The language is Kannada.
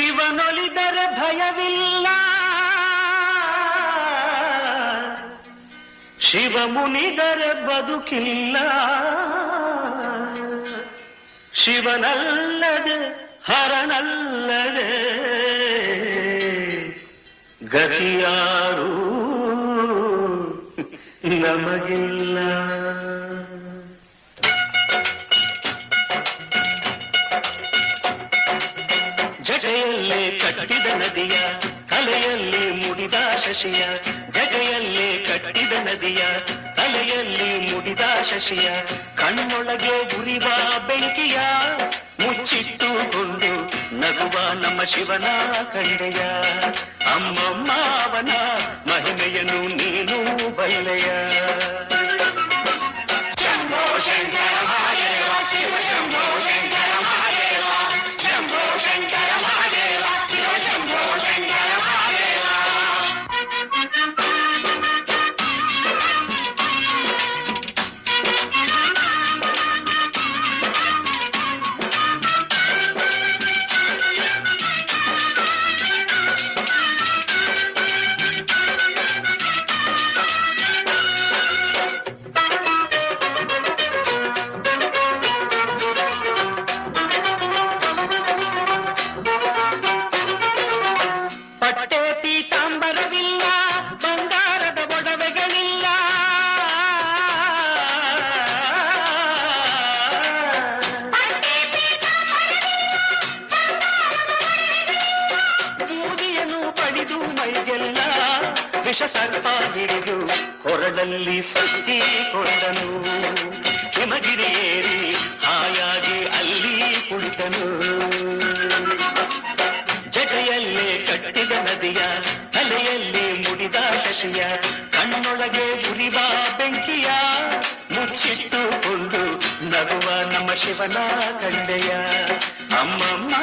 ശിവനൊലി തര ഭയവില്ല. ശിവമുനി തര ബതുക്കില്ല. ശിവനല്ലത് ഹരനല്ലത്. ഗതിയാറൂ നമകില്ല. ಜಟೆಯಲ್ಲೇ ಕಟ್ಟಿದ ನದಿಯ ತಲೆಯಲ್ಲಿ ಮುಡಿದ ಶಶಿಯ ಜಟೆಯಲ್ಲೇ ಕಟ್ಟಿದ ನದಿಯ ತಲೆಯಲ್ಲಿ ಮುಡಿದ ಶಶಿಯ, ಕಣ್ಣೊಳಗೆ ಉರಿವ ಬೆಂಕಿಯ ಮುಚ್ಚಿಟ್ಟುಕೊಂಡು ನಗುವ ನಮ್ಮ ಶಿವನ ಕಂಡೆಯ. ಅಮ್ಮಮ್ಮ ಅವನ ಮಹಿಮೆಯನ್ನು ಪಡೆದು ಮೈಗೆಲ್ಲ ವಿಷ ಸರ್ಪ ಹಿಡಿದು ಕೊರಳಲ್ಲಿ ಸುತ್ತಿಕೊಂಡನು. ಹಿಮಗಿರಿ ಏರಿ ಹಾಯಾಗಿ ಅಲ್ಲಿ ಕುಳಿತನು. ಜಟೆಯಲ್ಲೇ ಕಟ್ಟಿದ ನದಿಯ ತಲೆಯಲ್ಲಿ ಮುಡಿದ ಶಶಿಯ ಕಣ್ಣೊಳಗೆ ಉರಿವ ಬೆಂಕಿಯ ಮುಚ್ಚಿಟ್ಟುಕೊಂಡು ನಗುವ ನಮ್ಮ ಶಿವನ ಕಂಡೆಯ ಅಮ್ಮಮ್ಮ